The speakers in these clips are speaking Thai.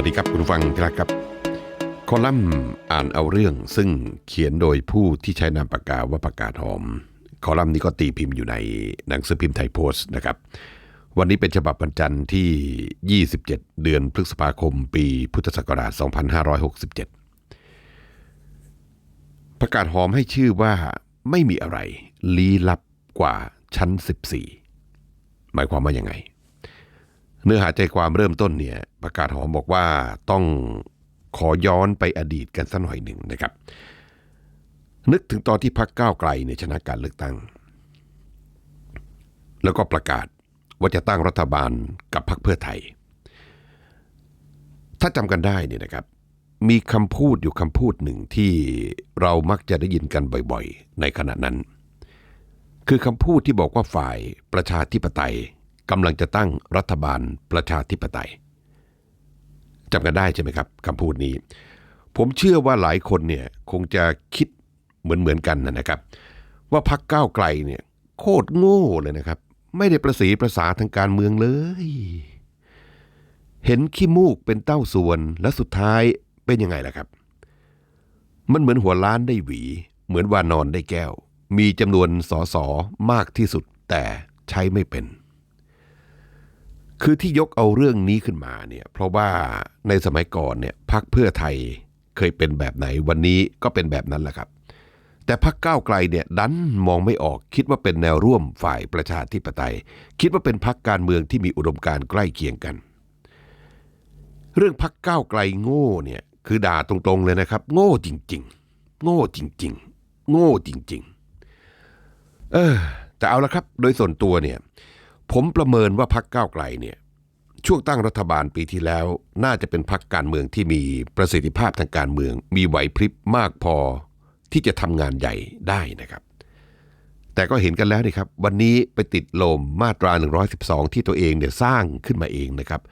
วัสดีครับคุณฟังที่รักครับ คอลัมน์อ่านเอาเรื่องซึ่งเขียนโดยผู้ที่ใช้นามปากกาว่าปากกาหอม คอลัมน์นี้ก็ตีพิมพ์อยู่ในหนังสือพิมพ์ไทยโพสต์นะครับ วันนี้เป็นฉบับวันจันทร์ที่ 27 เดือนพฤษภาคม ปีพุทธศักราช 2567 ประกาศหอมให้ชื่อว่าไม่มีอะไรลี้ลับกว่าชั้น 14 หมายความว่ายังไง เนื้อหาใจความเริ่มต้นเนี่ยประกาศหอมบอกว่าต้องขอย้อนไปอดีตกันสักหน่อยหนึ่งนะครับ นึกถึงตอนที่พรรคก้าวไกลเนี่ยชนะการเลือกตั้ง แล้วก็ประกาศว่าจะตั้งรัฐบาลกับพรรคเพื่อไทย ถ้าจำกันได้เนี่ยนะครับ มีคำพูดอยู่คำพูดหนึ่งที่เรามักจะได้ยินกันบ่อยๆ ในขณะนั้น คือคำพูดที่บอกว่าฝ่ายประชาธิปไตย กำลังจะตั้งรัฐบาลประชาธิปไตยจำกันได้ใช่ไหมครับคำพูดนี้ ผมเชื่อว่าหลายคนเนี่ยคงจะคิดเหมือนเหมือนๆกันนะครับ ว่าพักก้าวไกลเนี่ยโคตรโง่เลยนะครับ ไม่ได้ประสีประสาทางการเมืองเลย เห็นขี้มูกเป็นเต้าส่วนและสุดท้ายเป็นยังไงล่ะครับ มันเหมือนหัวล้านได้หวี เหมือนว่านอนได้แก้ว มีจำนวนสอสอมากที่สุดแต่ใช้ไม่เป็น คือที่ยกเอาเรื่องนี้ขึ้นมาเนี่ยเพราะว่าในสมัยก่อนเนี่ยพักเพื่อไทยเคยเป็นแบบไหนวันนี้ก็เป็นแบบนั้นแหละครับ แต่พักก้าวไกลเนี่ยดันมองไม่ออกคิดว่าเป็นแนวร่วมฝ่ายประชาธิปไตย คิดว่าเป็นพักการเมืองที่มีอุดมการใกล้เคียงกัน เรื่องพักก้าวไกลโง่เนี่ยคือด่าตรงๆเลยนะครับ โง่จริง ๆ โง่จริง ๆ โง่จริง ๆ เออแต่เอาละครับ โดยส่วนตัวเนี่ย ผมประเมินว่าพักก้าวไกลเนี่ยช่วงตั้งรัฐบาลปีที่แล้ว น่าจะเป็นพักการเมืองที่มีประสิทธิภาพทางการเมือง มีไหวพริบมากพอที่จะทำงานใหญ่ได้นะครับ แต่ก็เห็นกันแล้วนี่ครับ วันนี้ไปติดลมมาตรา 112 ที่ตัวเองเนี่ยสร้างขึ้นมาเองนะครับ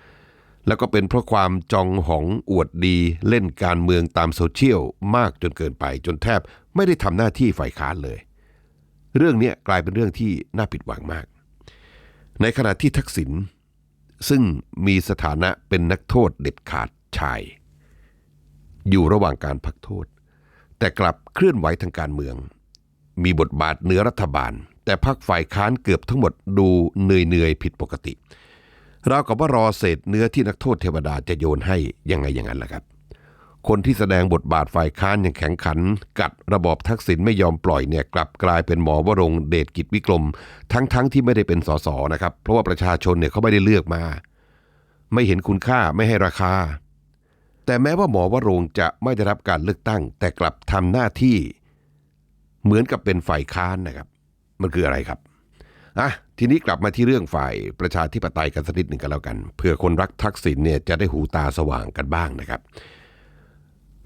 แล้วก็เป็นเพราะความจองหองอวดดีเล่นการเมืองตามโซเชียลมากจนเกินไป จนแทบไม่ได้ทำหน้าที่ฝ่ายค้านเลย เรื่องนี้กลายเป็นเรื่องที่น่าผิดหวังมาก ในขณะที่ทักษิณซึ่งมีสถานะเป็นนักโทษเด็ดขาดชาย อยู่ระหว่างการพักโทษ แต่กลับเคลื่อนไหวทางการเมือง มีบทบาทเหนือรัฐบาล แต่พักฝ่ายค้านเกือบทั้งหมดดูเหนื่อยๆผิดปกติราวกับว่ารอเศษเนื้อที่นักโทษเทวดาจะโยนให้ยังไงอย่างนั้นแหละครับ คนที่แสดงบทบาทฝ่ายค้านอย่างแข็งขัน กัดระบอบทักษิณไม่ยอมปล่อยเนี่ยกลับกลายเป็นหมอวรงเดชกิจวิกรม ทั้งๆทที่ไม่ได้เป็นสสนะครับ เพราะว่าประชาชนเนี่ยเขาไม่ได้เลือกมา ไม่เห็นคุณค่าไม่ให้ราคา แต่แม้ว่าหมอวรงจะไม่ได้รับการเลือกตั้ง แต่กลับทำหน้าที่เหมือนกับเป็นฝ่ายค้านนะครับ มันคืออะไรครับอะทีนี้กลับมาที่เรื่องฝ่ายประชาธิปไตยกันสักนิดหนึ่งกันแล้วกันเพื่อคนรักทักษิณเนี่ยจะได้หูตาสว่างกันบ้างนะครับ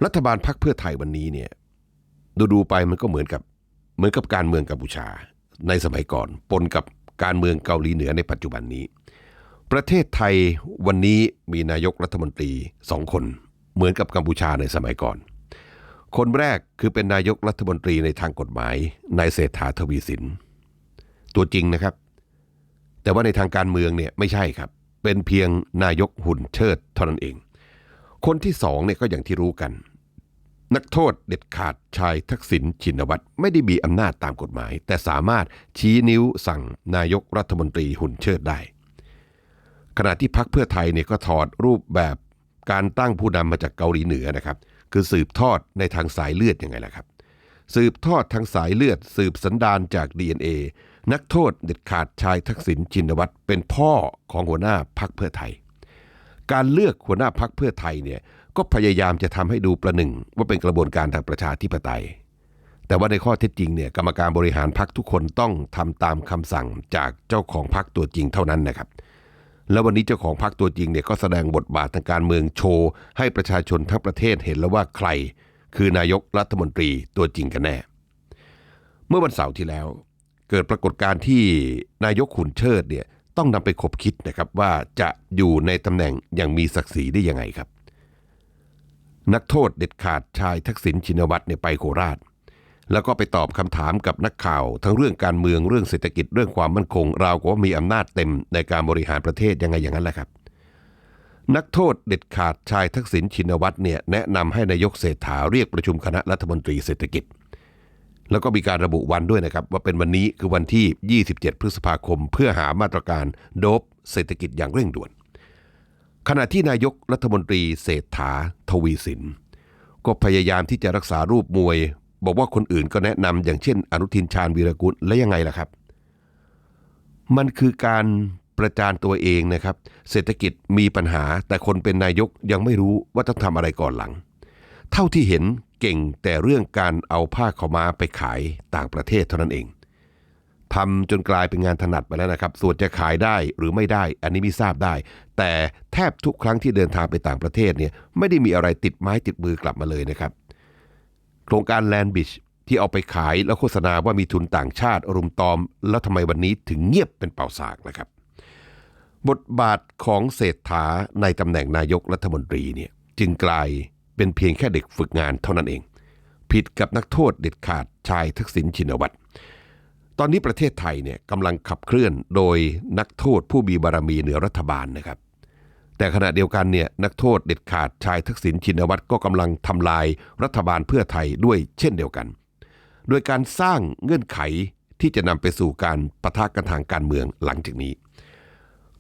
รัฐบาลพักเพื่อไทยวันนี้เนี่ยดูดูไปมันก็เหมือนกับเหมือนกับการเมืองกัมพูชาในสมัยก่อน ปนกับการเมืองเกาหลีเหนือในปัจจุบันนี้ ประเทศไทยวันนี้มีนายกรัฐมนตรีสองคนเหมือนกับกัมพูชาในสมัยก่อน คนแรกคือเป็นนายกรัฐมนตรีในทางกฎหมายนายเศรษฐาทวีสิน ตัวจริงนะครับ แต่ว่าในทางการเมืองเนี่ยไม่ใช่ครับ เป็นเพียงนายกหุ่นเชิดเท่านั้นเอง คนที่สองเนี่ยก็อย่างที่รู้กัน นักโทษเด็ดขาดชายทักษิณชินวัตรไม่ได้มีอำนาจตามกฎหมาย แต่สามารถชี้นิ้วสั่งนายกรัฐมนตรีหุ่นเชิดได้ ขณะที่พักเพื่อไทยเนี่ยก็ถอดรูปแบบการตั้งผู้นำมาจากเกาหลีเหนือนะครับ คือสืบทอดในทางสายเลือดยังไงล่ะครับ สืบทอดทางสายเลือด สืบสันดานจาก DNA นักโทษเด็ดขาดชายทักษิณชินวัตรเป็นพ่อของหัวหน้าพักเพื่อไทย การเลือกหัวหน้าพักเพื่อไทยเนี่ย ก็พยายามจะทำให้ดูประหนึ่ง ว่าเป็นกระบวนการทางประชาธิปไตย แต่ว่าในข้อเท็จจริงเนี่ยกรรมการบริหารพักทุกคนต้องทำตามคำสั่งจากเจ้าของพักตัวจริงเท่านั้นนะครับ แล้ววันนี้เจ้าของพรรคตัวจริงเนี่ยก็แสดงบทบาททางการเมืองโชว์ ให้ประชาชนทั้งประเทศเห็นแล้วว่าใคร คือนายกรัฐมนตรีตัวจริงกันแน่ เมื่อวันเสาร์ที่แล้ว เกิดปรากฏการณ์ที่นายกขุนเชิดเนี่ยต้องนำไปคบคิดนะครับว่าจะอยู่ในตำแหน่งอย่างมีศักดิ์ศรีได้ยังไงครับ นักโทษเด็ดขาดชายทักษิณชินวัตรเนี่ยไปโคราช แล้วก็ไปตอบคำถามกับนักข่าว ทั้งเรื่องการเมืองเรื่องเศรษฐกิจเรื่องความมั่นคง ราวกับว่ามีอำนาจเต็มในการบริหารประเทศยังไงอย่างนั้นแหละครับ นักโทษเด็ดขาดชายทักษิณชินวัตรเนี่ยแนะนำให้นายกเศรษฐาเรียกประชุมคณะรัฐมนตรีเศรษฐกิจ แล้วก็มีการระบุวันด้วยนะครับ ว่าเป็นวันนี้คือวันที่ 27 พฤษภาคม เพื่อหามาตรการโดบเศรษฐกิจอย่างเร่งด่วน ขณะที่นายกรัฐมนตรีเศรษฐาทวีสิน ก็พยายามที่จะรักษารูปมวย บอกว่าคนอื่นก็แนะนำอย่างเช่น อนุทินชาญวีรกุลและยังไงล่ะครับ มันคือการประจานตัวเองนะครับ เศรษฐกิจมีปัญหา แต่คนเป็นนายกยังไม่รู้ว่าต้องทำอะไรก่อนหลัง เท่าที่เห็นเก่งแต่เรื่องการเอาผ้าขาวม้าไปขายต่างประเทศเท่านั้นเอง ทำจนกลายเป็นงานถนัดไปแล้วนะครับ ส่วนจะขายได้หรือไม่ได้ อันนี้ไม่ทราบได้ แต่แทบทุกครั้งที่เดินทางไปต่างประเทศเนี่ยไม่ได้มีอะไรติดไม้ติดมือกลับมาเลยนะครับ โครงการแลนด์บิชที่เอาไปขายแล้วโฆษณาว่ามีทุนต่างชาติรุมตอม แล้วทำไมวันนี้ถึงเงียบเป็นเป่าสากนะครับ บทบาทของเศรษฐาในตำแหน่งนายกรัฐมนตรีเนี่ยจึงกลายเป็นเพียงแค่เด็กฝึกงานเท่านั้นเอง ผิดกับนักโทษเด็ดขาดชายทักษิณชินวัตร ตอนนี้ประเทศไทยเนี่ยกำลังขับเคลื่อนโดยนักโทษผู้มีบารมีเหนือรัฐบาลนะครับ แต่ขณะเดียวกันเนี่ยนักโทษเด็ดขาดชายทักษิณชินวัตรก็กำลังทำลายรัฐบาลเพื่อไทยด้วยเช่นเดียวกัน โดยการสร้างเงื่อนไขที่จะนำไปสู่การประทะกันทางการเมืองหลังจากนี้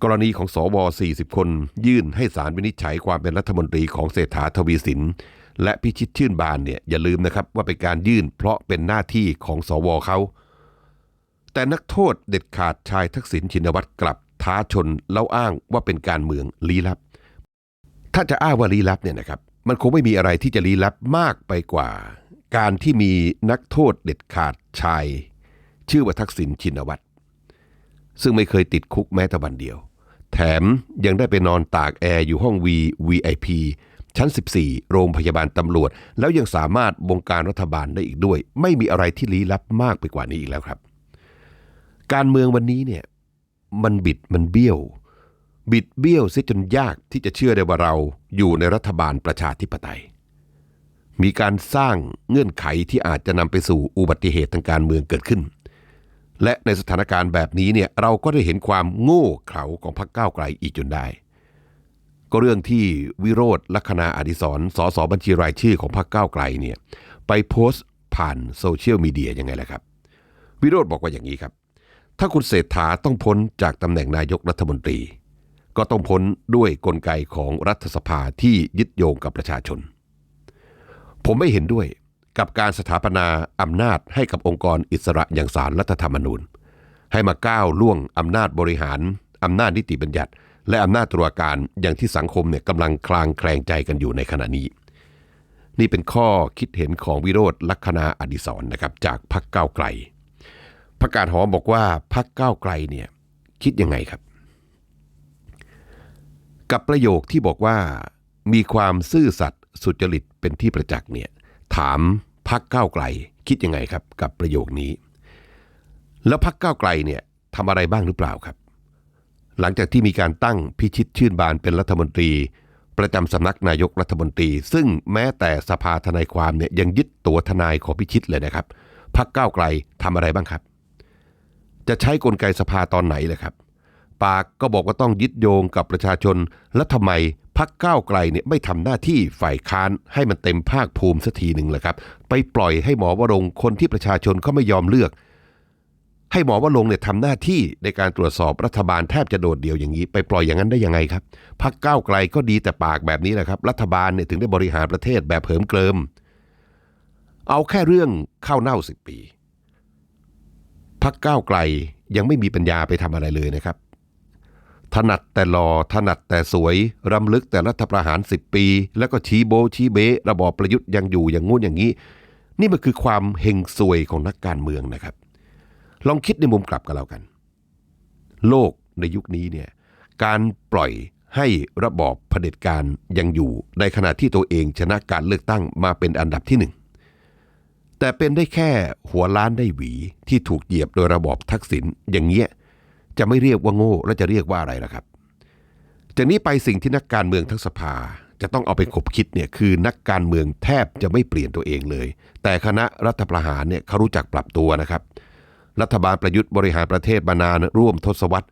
กรณีของสว40 คน ยื่นให้สารวินิจฉัยความเป็นรัฐมนตรีของเศรษฐาทวีสินและพิชิตชื่นบานเนี่ยอย่าลืมนะครับว่าเป็นการยื่นเพราะเป็นหน้าที่ของสวเขา แต่นักโทษเด็ดขาดชายทักษิณชินวัตรกลับท้าชนแล้วอ้างว่าเป็นการเมืองลี้ลับ ถ้าจะอ้างว่าลี้ลับเนี่ยนะครับมันคงไม่มีอะไรที่จะลี้ลับมากไปกว่า การที่มีนักโทษเด็ดขาดชาย ชื่อว่าทักษิณชินวัตรซึ่งไม่เคยติดคุกแม้แต่วันเดียว แถมยังได้ไปนอนตากแอร์อยู่ห้อง V VIP ชั้น 14 โรงพยาบาลตำรวจ แล้วยังสามารถบงการรัฐบาลได้อีกด้วย ไม่มีอะไรที่ลี้ลับมากไปกว่านี้อีกแล้วครับ การเมืองวันนี้เนี่ยมันบิดมันเบี้ยว บิดเบี้ยวเสียจนยากที่จะเชื่อได้ว่าเราอยู่ในรัฐบาลประชาธิปไตย มีการสร้างเงื่อนไขที่อาจจะนำไปสู่อุบัติเหตุทางการเมืองเกิดขึ้น และในสถานการณ์แบบนี้เนี่ยเราก็ได้เห็นความโง่เขลาของพรรคก้าวไกลอีกจนได้ ก็เรื่องที่วิโรธลัคนาอดิศรสสบัญชีรายชื่อของพรรคก้าวไกลเนี่ยไปโพสต์ผ่านโซเชียลมีเดียยังไงล่ะครับ วิโรธบอกว่าอย่างนี้ครับ ถ้าคุณเศรษฐาต้องพ้นจากตำแหน่งนายกรัฐมนตรี ก็ต้องพ้นด้วยกลไกของรัฐสภาที่ยึดโยงกับประชาชน ผมไม่เห็นด้วยกับการสถาปนาอำนาจให้กับองค์กรอิสระอย่างศาลรัฐธรรมนูญ ให้มาก้าวล่วงอำนาจบริหารอำนาจนิติบัญญัติ และอำนาจตรวจการอย่างที่สังคมเนี่ยกำลังคลางแคลงใจกันอยู่ในขณะนี้ นี่เป็นข้อคิดเห็นของวิโรธลัคนาอดิศรนะครับจากพรรคก้าวไกล ประกาศหอมบอกว่าพรรคก้าวไกลเนี่ยคิดยังไงครับ กับประโยคที่บอกว่ามีความซื่อสัตย์สุจริตเป็นที่ประจักษ์เนี่ยถามพรรคก้าวไกลคิดยังไงครับ กับประโยคนี้ แล้วพรรคก้าวไกลเนี่ยทำอะไรบ้างหรือเปล่าครับ หลังจากที่มีการตั้งพิชิตชื่นบานเป็นรัฐมนตรี ประจำสำนักนายกรัฐมนตรี ซึ่งแม้แต่สภาทนายความเนี่ยยังยึดตัวทนายของพิชิตเลยนะครับพรรคก้าวไกลทำอะไรบ้างครับ จะใช้กลไกสภาตอนไหนเลยครับ ปากก็บอกว่าต้องยึดโยงกับประชาชน แล้วทำไมพักก้าวไกลเนี่ยไม่ทำหน้าที่ฝ่ายค้านให้มันเต็มภาคภูมิสักทีหนึ่งเลยครับ ไปปล่อยให้หมอวรงคนที่ประชาชนเขาไม่ยอมเลือก ให้หมอวรงเนี่ยทำหน้าที่ในการตรวจสอบรัฐบาลแทบจะโดดเดี่ยวอย่างนี้ ไปปล่อยอย่างนั้นได้ยังไงครับพักก้าวไกลก็ดีแต่ปากแบบนี้แหละครับ รัฐบาลเนี่ยถึงได้บริหารประเทศแบบเหิมเกริม เอาแค่เรื่องข้าวเน่าสิบปี พักก้าวไกลยังไม่มีปัญญาไปทำอะไรเลยนะครับ ถนัดแต่หลอถนัดแต่สวยรำลึกแต่รัฐประหารสิบปี แล้วก็ชี้โบชี้เบะระบอบประยุทธ์ยังอยู่อย่างงู้นอย่างนี้ นี่มันคือความเฮงซวยของนักการเมืองนะครับ ลองคิดในมุมกลับกันแล้วกัน โลกในยุคนี้เนี่ยการปล่อยให้ระบอบเผด็จการยังอยู่ในขณะที่ตัวเองชนะการเลือกตั้งมาเป็นอันดับที่หนึ่ง แต่เป็นได้แค่หัวล้านได้หวีที่ถูกเหยียบโดยระบอบทักษิณอย่างเงี้ยจะไม่เรียกว่าโง่แล้วจะเรียกว่าอะไรล่ะครับ จากนี้ไปสิ่งที่นักการเมืองทั้งสภาจะต้องเอาไปขบคิดเนี่ยคือนักการเมืองแทบจะไม่เปลี่ยนตัวเองเลย แต่คณะรัฐประหารเนี่ยเขารู้จักปรับตัวนะครับ รัฐบาลประยุทธ์บริหารประเทศมานานร่วมทศวรรษ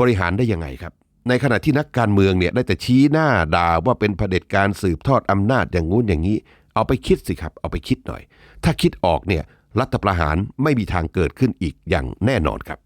บริหารได้ยังไงครับ ในขณะที่นักการเมืองเนี่ยได้แต่ชี้หน้าด่าว่าเป็นเผด็จการสืบทอดอำนาจอย่างงู้นอย่างนี้ เอาไปคิดสิครับ เอาไปคิดหน่อย ถ้าคิดออกเนี่ยรัฐประหารไม่มีทางเกิดขึ้นอีกอย่างแน่นอนครับ